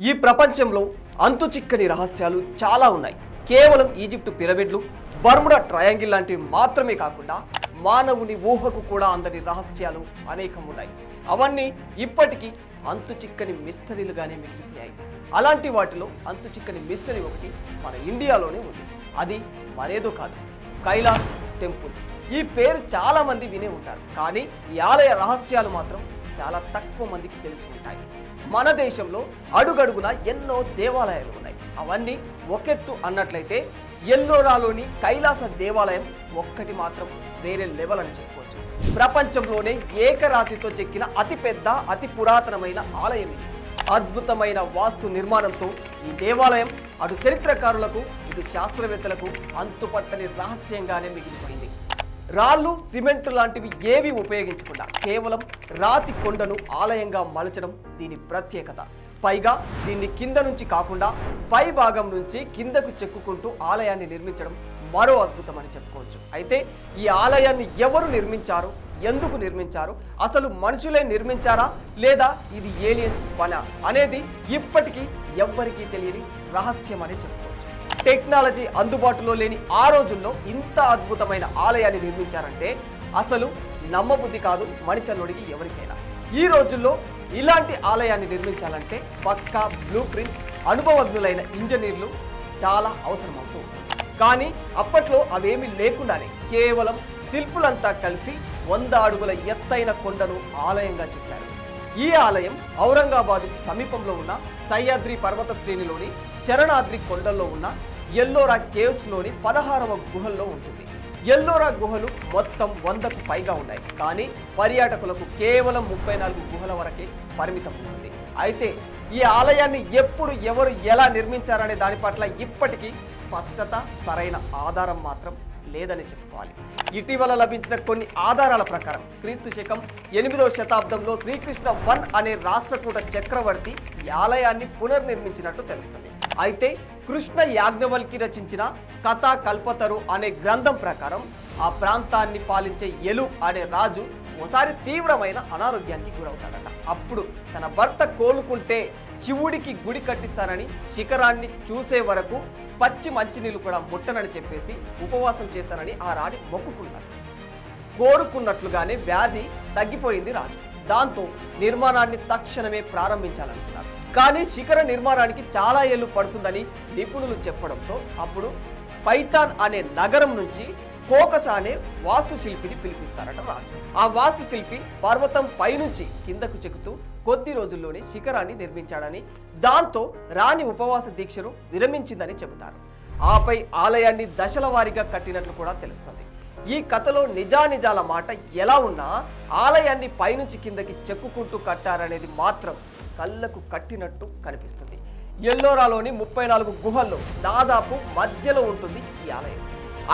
ఈ ప్రపంచంలో అంతు చిక్కని రహస్యాలు చాలా ఉన్నాయి. కేవలం ఈజిప్టు పిరమిడ్లు బర్ముడా ట్రయాంగిల్ లాంటివి మాత్రమే కాకుండా మానవుని ఊహకు కూడా అందని రహస్యాలు అనేకం ఉన్నాయి అవన్నీ ఇప్పటికీ అంతు చిక్కని మిస్టరీలుగానే మిగిలిపోయాయి. అలాంటి వాటిలో అంతు చిక్కని మిస్టరీ ఒకటి మన ఇండియాలోనే ఉంది. అది మరేదో కాదు కైలాస్ టెంపుల్. ఈ పేరు చాలామంది వినే ఉంటారు కానీ ఈ ఆలయ రహస్యాలు మాత్రం చాలా తక్కువ మందికి తెలిసి ఉంటాయి. మన దేశంలో అడుగడుగున ఎన్నో దేవాలయాలు ఉన్నాయి. అవన్నీ ఒకెత్తు అన్నట్లయితే ఎల్లోరాలోని కైలాస దేవాలయం ఒక్కటి మాత్రం వేరే లెవెల్ అని చెప్పుకోవచ్చు. ప్రపంచంలోనే ఏకరాతితో చెక్కిన అతిపెద్ద అతి పురాతనమైన ఆలయం ఇది. అద్భుతమైన వాస్తు నిర్మాణంతో ఈ దేవాలయం అటు చరిత్రకారులకు ఇటు శాస్త్రవేత్తలకు అంతుపట్టని రహస్యంగానే మిగిలిపోయింది. రాళ్ళు సిమెంట్ లాంటివి ఏవి ఉపయోగించకుండా కేవలం రాతి కొండను ఆలయంగా మలచడం దీని ప్రత్యేకత. పైగా దీన్ని కింద నుంచి కాకుండా పై భాగం నుంచి కిందకు చెక్కుకుంటూ ఆలయాన్ని నిర్మించడం మరో అద్భుతం అని చెప్పుకోవచ్చు. అయితే ఈ ఆలయాన్ని ఎవరు నిర్మించారు? ఎందుకు నిర్మించారు? అసలు మనుషులే నిర్మించారా? లేదా ఇది ఏలియన్స్ పన? అనేది ఇప్పటికీ ఎవ్వరికీ తెలియని రహస్యం అని చెప్పుకోవచ్చు. టెక్నాలజీ అందుబాటులో లేని ఆ రోజుల్లో ఇంత అద్భుతమైన ఆలయాన్ని నిర్మించారంటే అసలు నమ్మబుద్ధి కాదు మనిషిలోడికి ఎవరికైనా. ఈ రోజుల్లో ఇలాంటి ఆలయాన్ని నిర్మించాలంటే పక్కా బ్లూ ప్రింట్ అనుభవజ్ఞులైన ఇంజనీర్లు చాలా అవసరమవుతూ కానీ అప్పట్లో అవేమీ లేకుండానే కేవలం శిల్పులంతా కలిసి వంద అడుగుల ఎత్తైన కొండను ఆలయంగా చెప్పారు. ఈ ఆలయం ఔరంగాబాద్ సమీపంలో ఉన్న సహ్యాద్రి పర్వత శ్రేణిలోని చరణాద్రి కొండల్లో ఉన్న ఎల్లోరా కేవ్స్లోని పదహారవ గుహల్లో ఉంటుంది. ఎల్లోరా గుహలు మొత్తం వందకు పైగా ఉన్నాయి. కానీ పర్యాటకులకు కేవలం ముప్పై నాలుగు గుహల వరకే పరిమితం ఉంటుంది అయితే ఈ ఆలయాన్ని ఎప్పుడు ఎవరు ఎలా నిర్మించారనే దాని పట్ల ఇప్పటికీ స్పష్టత సరైన ఆధారం మాత్రం లేదని చెప్పుకోవాలి. ఇటీవల లభించిన కొన్ని ఆధారాల ప్రకారం క్రీస్తు శకం ఎనిమిదవ శతాబ్దంలో శ్రీకృష్ణ వన్ అనే రాష్ట్రకూట చక్రవర్తి ఈ ఆలయాన్ని పునర్నిర్మించినట్టు తెలుస్తుంది. అయితే కృష్ణ యాజ్ఞవల్కి రచించిన కథా కల్పతరు అనే గ్రంథం ప్రకారం ఆ ప్రాంతాన్ని పాలించే ఎలు అనే రాజు ఓసారి తీవ్రమైన అనారోగ్యానికి గురవుతాడట. అప్పుడు తన భర్త కోలుకుంటే శివుడికి గుడి కట్టిస్తానని శిఖరాన్ని చూసే వరకు పచ్చి మంచినీళ్ళు కూడా ముట్టనని చెప్పేసి ఉపవాసం చేస్తానని ఆ రాణి మొక్కుకున్నారు కోరుకున్నట్లుగానే వ్యాధి తగ్గిపోయింది రాజు. దాంతో నిర్మాణాన్ని తక్షణమే ప్రారంభించాలనుకున్నారు కానీ శిఖర నిర్మాణానికి చాలా ఏళ్ళు పడుతుందని నిపుణులు చెప్పడంతో అప్పుడు పైథాన్ అనే నగరం నుంచి కోకస అనే వాస్తుశిల్పిని పిలిపిస్తారట రాజు. ఆ వాస్తుశిల్పి పర్వతం పైనుంచి కిందకు చెక్కుతూ కొద్ది రోజుల్లోనే శిఖరాన్ని నిర్మించాడని దాంతో రాణి ఉపవాస దీక్షను విరమించిందని చెబుతారు. ఆపై ఆలయాన్ని దశల వారీగా కట్టినట్లు కూడా తెలుస్తుంది. ఈ కథలో నిజానిజాల మాట ఎలా ఉన్నా ఆలయాన్ని పైనుంచి కిందకి చెక్కుకుంటూ కట్టారనేది మాత్రం కళ్ళకు కట్టినట్టు కనిపిస్తుంది. ఎల్లోరాలోని ముప్పై నాలుగు గుహల్లో దాదాపు మధ్యలో ఉంటుంది ఈ ఆలయం.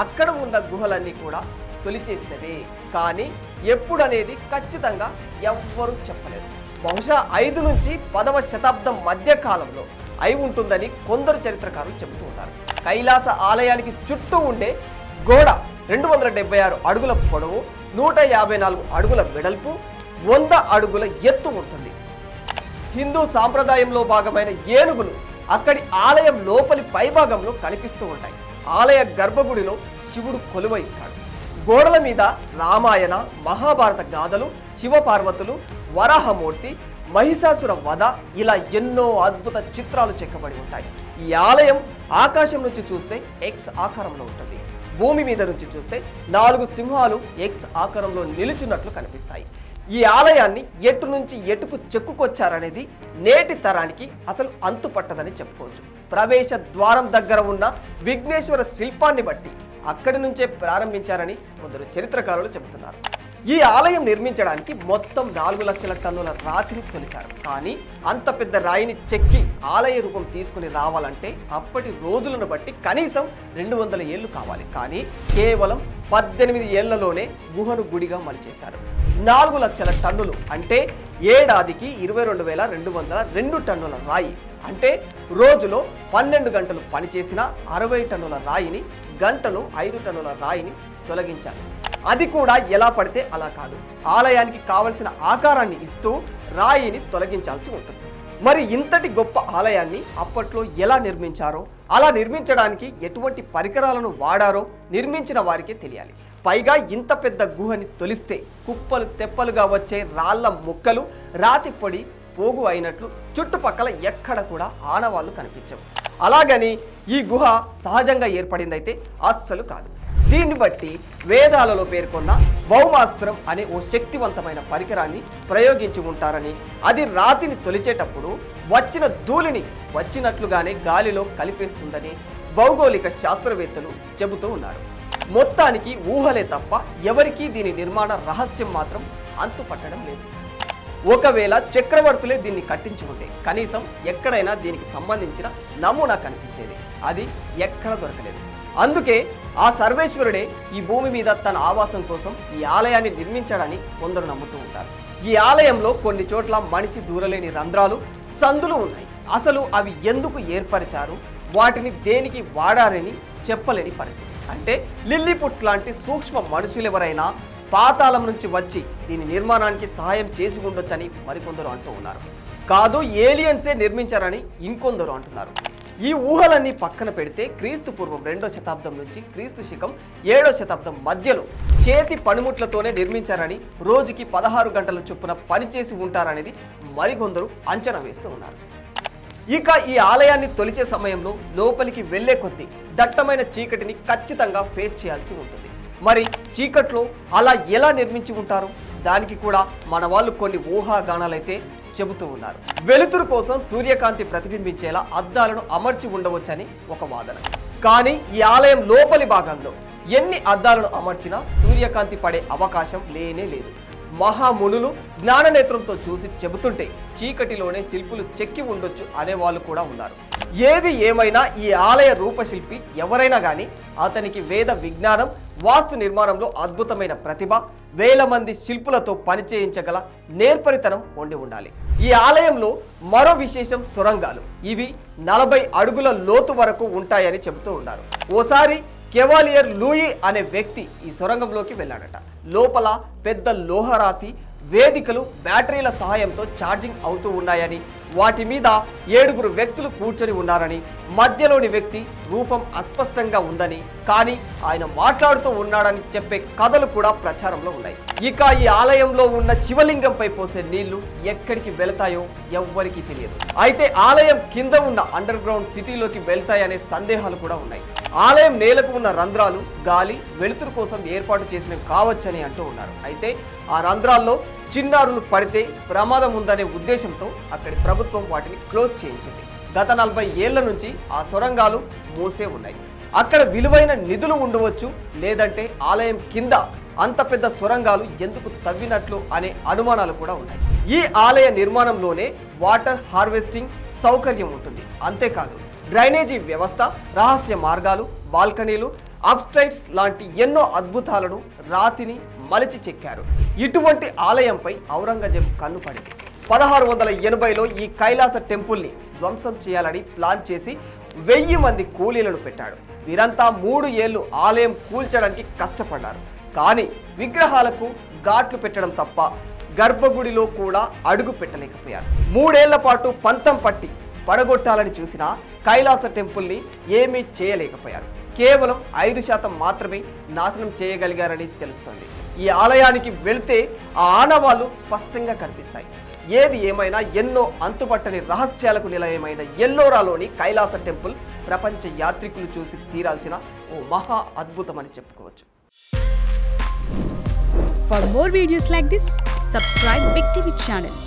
అక్కడ ఉన్న గుహలన్నీ కూడా తొలిచేసినవి. కానీ ఎప్పుడనేది ఖచ్చితంగా ఎవ్వరూ చెప్పలేదు. బహుశా ఐదు నుంచి పదవ శతాబ్దం మధ్య కాలంలో అయి ఉంటుందని కొందరు చరిత్రకారులు చెబుతూ ఉంటారు కైలాస ఆలయానికి చుట్టూ ఉండే గోడ రెండు వందల డెబ్బై ఆరు అడుగుల పొడవు నూట యాభై నాలుగు అడుగుల వెడల్పు వంద అడుగుల ఎత్తు ఉంటుంది. హిందూ సాంప్రదాయంలో భాగమైన ఏనుగులు అక్కడి ఆలయం లోపలి పైభాగంలో కనిపిస్తూ ఉంటాయి. ఆలయ గర్భగుడిలో శివుడు కొలువై గోడల మీద రామాయణ మహాభారత గాథలు శివపార్వతులు వరాహమూర్తి మహిషాసుర వధ ఇలా ఎన్నో అద్భుత చిత్రాలు చెక్కబడి ఉంటాయి. ఈ ఆలయం ఆకాశం నుంచి చూస్తే ఎక్స్ ఆకారంలో ఉంటుంది. భూమి మీద నుంచి చూస్తే నాలుగు సింహాలు ఎక్స్ ఆకారంలో నిలుచున్నట్లు కనిపిస్తాయి. ఈ ఆలయాన్ని ఎటు నుంచి ఎటుకు చెక్కుకొచ్చారనేది నేటి తరానికి అసలు అంతు పట్టదని చెప్పుకోవచ్చు. ప్రవేశ ద్వారం దగ్గర ఉన్న విఘ్నేశ్వర శిల్పాన్ని బట్టి అక్కడి నుంచే ప్రారంభించారని కొందరు చరిత్రకారులు చెబుతున్నారు. ఈ ఆలయం నిర్మించడానికి మొత్తం నాలుగు లక్షల టన్నుల రాతిని తొలిచారు. కానీ అంత పెద్ద రాయిని చెక్కి ఆలయ రూపం తీసుకుని రావాలంటే అప్పటి రోజులను బట్టి కనీసం రెండు వందల ఏళ్ళు కావాలి. కానీ కేవలం పద్దెనిమిది ఏళ్ళలోనే గుహను గుడిగా మలిచేశారు. నాలుగు లక్షల టన్నులు అంటే ఏడాదికి ఇరవై రెండు వేల రెండు వందల రెండు టన్నుల రాయి. అంటే రోజులో పన్నెండు గంటలు పనిచేసిన అరవై టన్నుల రాయిని గంటలో ఐదు టన్నుల రాయిని తొలగించారు. అది కూడా ఎలా పడితే అలా కాదు. ఆలయానికి కావలసిన ఆకారాన్ని ఇస్తూ రాయిని తొలగించాల్సి ఉంటుంది. మరి ఇంతటి గొప్ప ఆలయాన్ని అప్పట్లో ఎలా నిర్మించారో అలా నిర్మించడానికి ఎటువంటి పరికరాలను వాడారో నిర్మించిన వారికే తెలియాలి. పైగా ఇంత పెద్ద గుహని తొలిస్తే కుప్పలు తెప్పలుగా వచ్చే రాళ్ళ ముక్కలు రాతిపొడి పోగు అయినట్లు చుట్టుపక్కల ఎక్కడ కూడా ఆనవాళ్ళు కనిపించవు. అలాగని ఈ గుహ సహజంగా ఏర్పడిందైతే అస్సలు కాదు. దీన్ని బట్టి వేదాలలో పేర్కొన్న భౌమాస్త్రం అనే ఓ శక్తివంతమైన పరికరాన్ని ప్రయోగించి ఉంటారని అది రాతిని తొలిచేటప్పుడు వచ్చిన ధూళిని వచ్చినట్లుగానే గాలిలో కలిపేస్తుందని భౌగోళిక శాస్త్రవేత్తలు చెబుతూ ఉన్నారు. మొత్తానికి ఊహలే తప్ప ఎవరికీ దీని నిర్మాణ రహస్యం మాత్రం అంతుపట్టడం లేదు. ఒకవేళ చక్రవర్తులే దీన్ని కట్టించి ఉంటే కనీసం ఎక్కడైనా దీనికి సంబంధించిన నమూనా కనిపించేది. అది ఎక్కడ దొరకలేదు. అందుకే ఆ సర్వేశ్వరుడే ఈ భూమి మీద తన ఆవాసం కోసం ఈ ఆలయాన్ని నిర్మించాడని కొందరు నమ్ముతూ ఉంటారు. ఈ ఆలయంలో కొన్ని చోట్ల మనిషి దూరలేని రంధ్రాలు సందులు ఉన్నాయి. అసలు అవి ఎందుకు ఏర్పరిచారు? వాటిని దేనికి వాడారని చెప్పలేని పరిస్థితి. అంటే లిల్లీపుట్స్ లాంటి సూక్ష్మ మనుషులెవరైనా పాతాళం నుంచి వచ్చి దీని నిర్మాణానికి సహాయం చేసి ఉండొచ్చని మరికొందరు అంటూ ఉన్నారు. కాదు ఏలియన్సే నిర్మించారని ఇంకొందరు అంటున్నారు. ఈ ఊహలన్నీ పక్కన పెడితే క్రీస్తు పూర్వం రెండో శతాబ్దం నుంచి క్రీస్తు శకం ఏడో శతాబ్దం మధ్యలో చేతి పనిముట్లతోనే నిర్మించారని రోజుకి పదహారు గంటల చొప్పున పనిచేసి ఉంటారనేది మరికొందరు అంచనా వేస్తూ ఉన్నారు. ఇక ఈ ఆలయాన్ని తొలిచే సమయంలో లోపలికి వెళ్ళే కొద్దీ దట్టమైన చీకటిని ఖచ్చితంగా ఫేస్ చేయాల్సి ఉంటుంది. మరి చీకట్లో అలా ఎలా నిర్మించి ఉంటారు? దానికి కూడా మన వాళ్ళు కొన్ని ఊహాగానాలైతే చెబుతూ ఉన్నారు. వెలుతురు కోసం సూర్యకాంతి ప్రతిబింబించేలా అద్దాలను అమర్చి ఉండవచ్చని ఒక వాదన. కానీ ఈ ఆలయం లోపలి భాగంలో ఎన్ని అద్దాలను అమర్చినా సూర్యకాంతి పడే అవకాశం లేనే లేదు. మహామునులు జ్ఞాననేత్రంతో చూసి చెబుతుంటే చీకటిలోనే శిల్పులు చెక్కి ఉండొచ్చు అనేవాళ్ళు కూడా ఉన్నారు. ఏది ఏమైనా ఈ ఆలయ రూపశిల్పి ఎవరైనా కానీ అతనికి వేద విజ్ఞానం వాస్తు నిర్మాణంలో అద్భుతమైన ప్రతిభ వేల మంది శిల్పులతో పనిచేయించగల నేర్పరితనం ఉండి ఉండాలి. ఈ ఆలయంలో మరో విశేషం సొరంగాలు. ఇవి నలభై అడుగుల లోతు వరకు ఉంటాయని చెబుతూ ఉన్నారు. ఓసారి కెవాలియర్ లూయి అనే వ్యక్తి ఈ సొరంగంలోకి వెళ్ళాడట. లోపల పెద్ద లోహరాతి వేదికలు బ్యాటరీల సహాయంతో ఛార్జింగ్ అవుతూ ఉన్నాయని వాటి మీద ఏడుగురు వ్యక్తులు కూర్చొని ఉన్నారని మధ్యలోని వ్యక్తి రూపం అస్పష్టంగా ఉందని కానీ ఆయన మాట్లాడుతూ ఉన్నాడని చెప్పే కథలు కూడా ప్రచారంలో ఉన్నాయి. ఇక ఈ ఆలయంలో ఉన్న శివలింగంపై పోసే నీళ్ళు ఎక్కడికి వెళతాయో ఎవ్వరికీ తెలియదు. అయితే ఆలయం కింద ఉన్న అండర్ గ్రౌండ్ సిటీలోకి వెళ్తాయనే సందేహాలు కూడా ఉన్నాయి. ఆలయం నేలకు ఉన్న రంధ్రాలు గాలి వెలుతురు కోసం ఏర్పాటు చేసినవి కావచ్చని అంటూ ఉన్నారు. అయితే ఆ రంధ్రాల్లో చిన్నారులు పడితే ప్రమాదం ఉందనే ఉద్దేశంతో అక్కడి ప్రభుత్వం వాటిని క్లోజ్ చేయించింది. గత నలభై ఏళ్ళ నుంచి ఆ సొరంగాలు మూసే ఉన్నాయి. అక్కడ విలువైన నిధులు ఉండవచ్చు లేదంటే ఆలయం కింద అంత పెద్ద సొరంగాలు ఎందుకు తవ్వినట్లు అనే అనుమానాలు కూడా ఉన్నాయి. ఈ ఆలయ నిర్మాణంలోనే వాటర్ హార్వెస్టింగ్ సౌకర్యం ఉంటుంది. అంతేకాదు డ్రైనేజీ వ్యవస్థ రహస్య మార్గాలు బాల్కనీలు అప్స్టైట్స్ లాంటి ఎన్నో అద్భుతాలను రాతిని మలిచి చెక్కారు. ఇటువంటి ఆలయంపై ఔరంగజేబ్ కన్ను పడింది. పదహారు వందల ఎనభైలో ఈ కైలాస టెంపుల్ని ధ్వంసం చేయాలని ప్లాన్ చేసి వెయ్యి మంది కూలీలను పెట్టాడు. వీరంతా మూడు ఏళ్ళు ఆలయం కూల్చడానికి కష్టపడ్డారు. కానీ విగ్రహాలకు ఘాట్లు పెట్టడం తప్ప గర్భగుడిలో కూడా అడుగు పెట్టలేకపోయారు. మూడేళ్ళ పాటు పంతం పట్టి పడగొట్టాలని చూసిన కైలాస టెంపుల్ని ఏమీ చేయలేకపోయారు. కేవలం ఐదు శాతం మాత్రమే నాశనం చేయగలిగారని తెలుస్తోంది. ఈ ఆలయానికి వెళితే ఆ ఆనవాళ్ళు స్పష్టంగా కనిపిస్తాయి. ఏది ఏమైనా ఎన్నో అంతుపట్టని రహస్యాలకు నిలయమైన ఎల్లోరాలోని కైలాస టెంపుల్ ప్రపంచ యాత్రికులు చూసి తీరాల్సిన ఓ మహా అద్భుతమని చెప్పుకోవచ్చు. For more videos like this subscribe big TV channel